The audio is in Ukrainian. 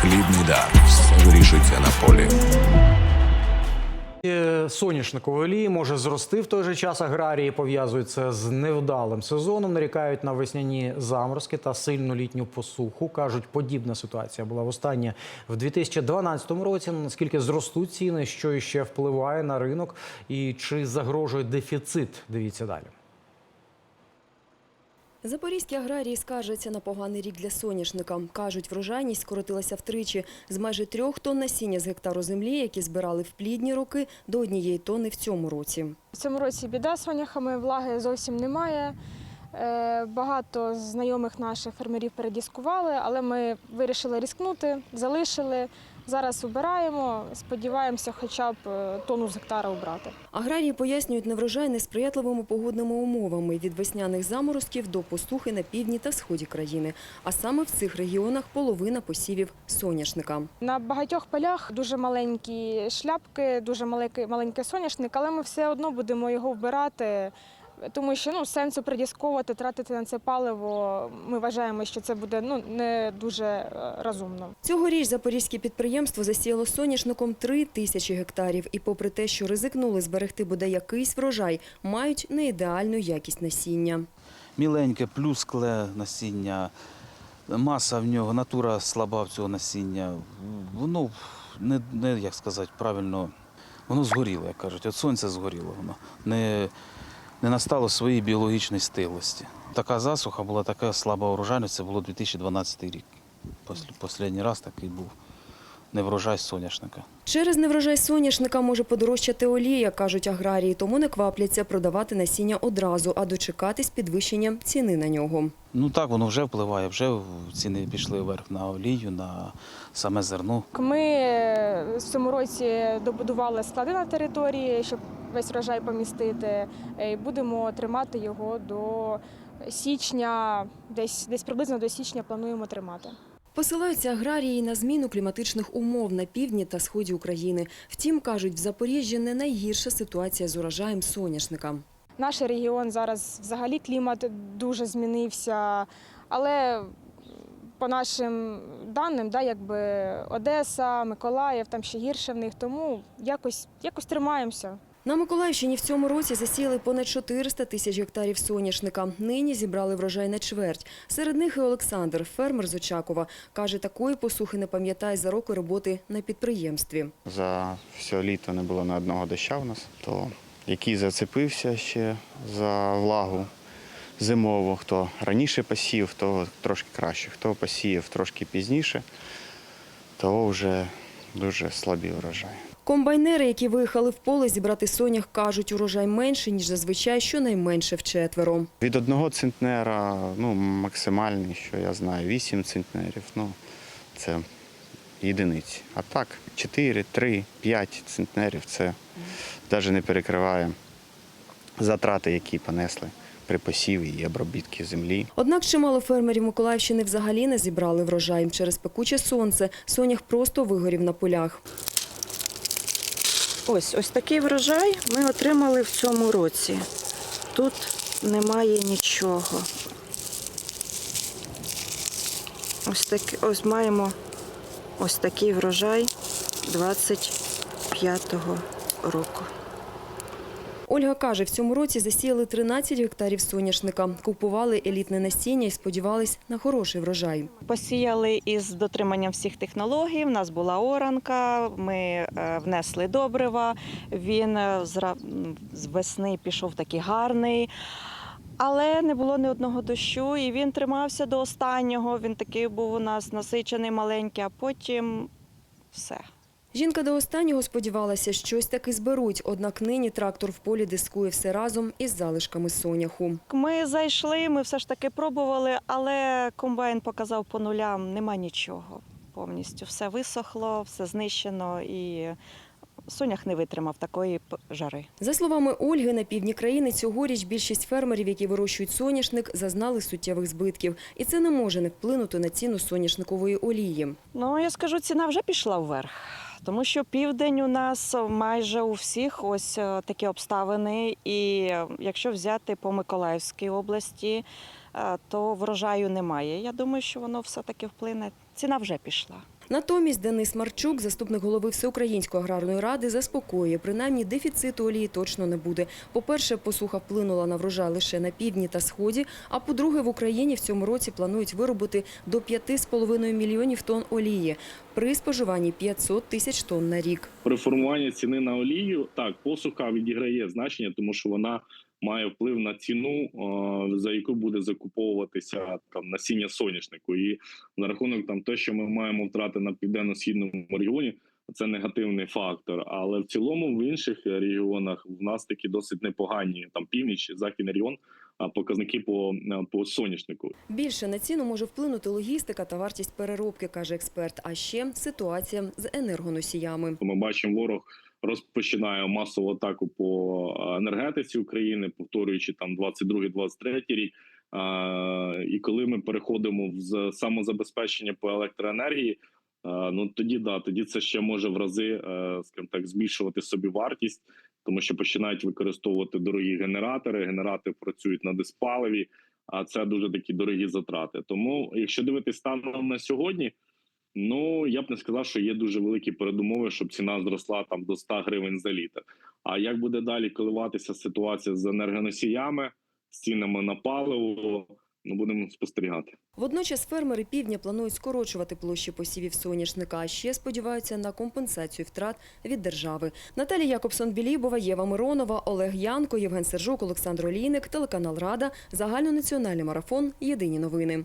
Хлібний дар. Вирішується на полі. Е, Соняшникової олії може зрости в той же час. Аграрії пов'язують це з невдалим сезоном. Нарікають на весняні заморозки та сильну літню посуху. кажуть, подібна ситуація була востаннє в 2012 році. Наскільки зростуть ціни, що іще впливає на ринок, і чи загрожує дефіцит? Дивіться далі. Запорізькі аграрії скаржаться на поганий рік для соняшника. Кажуть, врожайність скоротилася втричі з майже трьох тонн насіння з гектару землі, які збирали в плідні роки, до однієї тонни в цьому році. В цьому році біда з соняхами, влаги зовсім немає. Е, Багато знайомих наших фермерів передіскували, але ми вирішили різкнути, залишили. Зараз убираємо, сподіваємося, хоча б е, тонну з гектара убрати. Аграрії пояснюють неврожай несприятливими погодними умовами від весняних заморозків до посухи на півдні та сході країни. А саме в цих регіонах половина посівів соняшника. На багатьох полях дуже маленькі шляпки, дуже маленький, маленький соняшник, але ми все одно будемо його вбирати, тому що ну, сенсу придісковувати, тратити на це паливо. Ми вважаємо, що це буде ну, не дуже е, розумно. Цьогоріч запорізьке підприємство засіяло соняшником 3 тисячі гектарів. І попри те, що ризикнули зберегти бодай якийсь врожай, мають неідеальну якість насіння. міленьке, плюскле насіння, маса в нього, натура слаба в цього насіння. Воно не, не як сказати правильно, воно згоріло, як кажуть. От сонце згоріло воно. Не, не настало своєї біологічної стилості. Така засуха була, така слаба урожайність, це було 2012 рік. Останній раз такий був неврожай соняшника. Через неврожай соняшника може подорожчати олія, кажуть аграрії, тому не квапляться продавати насіння одразу, а дочекатись підвищення ціни на нього. Ну так, воно вже впливає, вже ціни пішли вверх на олію, на саме зерно. Ми е, в цьому році добудували склади на території, щоб весь врожай помістити. Е, І будемо тримати його до січня, десь, десь приблизно до січня плануємо тримати. Посилаються аграрії на зміну кліматичних умов на півдні та сході України. Втім, кажуть, в Запоріжжі не найгірша ситуація з урожаєм соняшника. Наш регіон зараз взагалі клімат дуже змінився, але по нашим даним, да, якби Одеса, Миколаїв, там ще гірше в них, тому якось, якось тримаємося. На Миколаївщині в цьому році засіяли понад 400 тисяч гектарів соняшника. Нині зібрали врожай на чверть. Серед них і Олександр, фермер з Очакова. Каже, такої посухи не пам'ятає за роки роботи на підприємстві. За все літо не було ні одного доща в нас, то який зацепився ще за влагу зимову, хто раніше посів, то трошки краще, хто посіяв трошки пізніше, то вже дуже слабі врожаї. Комбайнери, які виїхали в поле зібрати сонях, кажуть, урожай менше, ніж зазвичай, щонайменше вчетверо. Від одного центнера, ну, максимальний, що я знаю, 8 центнерів, ну, це єдиниці. А так, 4, 3, 5 центнерів це навіть не перекриває затрати, які понесли при посіві і обробітки землі. Однак чимало фермерів Миколаївщини взагалі не зібрали врожай. Через пекуче сонце сонях просто вигорів на полях. Ось ось такий врожай ми отримали в цьому році. Тут немає нічого. Ось так, ось маємо ось такий врожай 25-го року. Ольга каже, в цьому році засіяли 13 гектарів соняшника, купували елітне насіння і сподівались на хороший врожай. Посіяли із дотриманням всіх технологій. У нас була оранка, ми е, внесли добрива. Він е, з весни пішов такий гарний. Але не було ні одного дощу, і він тримався до останнього. Він такий був у нас насичений, маленький, а потім все. Жінка до останнього сподівалася, щось таки зберуть, однак нині трактор в полі дискує все разом із залишками соняху. Ми зайшли, ми все ж таки пробували, але комбайн показав по нулям, нема нічого. Повністю все висохло, все знищено і сонях не витримав такої жари. За словами Ольги, на півдні країни цьогоріч більшість фермерів, які вирощують соняшник, зазнали суттєвих збитків. І це не може не вплинути на ціну соняшникової олії. Ну я скажу, ціна вже пішла вверх. Тому що південь у нас майже у всіх ось е, такі обставини. І е, якщо взяти по Миколаївській області, е, то врожаю немає. Я думаю, що воно все-таки вплине. Ціна вже пішла. Натомість Денис Марчук, заступник голови Всеукраїнської аграрної ради, заспокоює, принаймні дефіциту олії точно не буде. По-перше, посуха вплинула на врожай лише на півдні та сході, а по-друге, в Україні в цьому році планують виробити до 5,5 мільйонів тонн олії при споживанні 500 тисяч тонн на рік. при формуванні ціни на олію так посуха відіграє значення, тому що вона має вплив на ціну, за яку буде закуповуватися там насіння соняшнику. І на рахунок там те, що ми маємо втрати на південно-східному регіоні. Це негативний фактор, але в цілому в інших регіонах в нас такі досить непогані там північ, західний регіон, а показники по, по соняшнику. Більше на ціну може вплинути логістика та вартість переробки, каже експерт. А ще ситуація з енергоносіями. Ми бачимо, ворог розпочинає масову атаку по енергетиці України, повторюючи там 22-23 рік. І коли ми переходимо в самозабезпечення по електроенергії, ну тоді да, тоді це ще може в рази, е, скажімо так, збільшувати собі вартість, тому що починають використовувати дорогі генератори. Генератори працюють на диспаливі, а це дуже такі дорогі затрати. Тому, якщо дивитись станом на сьогодні. Ну я б не сказав, що є дуже великі передумови, щоб ціна зросла там до 100 гривень за літр. А як буде далі коливатися ситуація з енергоносіями, з цінами на паливо? Ну будемо спостерігати. Водночас фермери півдня планують скорочувати площі посівів соняшника, а ще сподіваються на компенсацію втрат від держави. Наталія Якобсон Білібова, Єва Миронова, Олег Янко, Євген Сержук, Олександр Олійник, телеканал Рада, загальнонаціональний марафон. Єдині новини.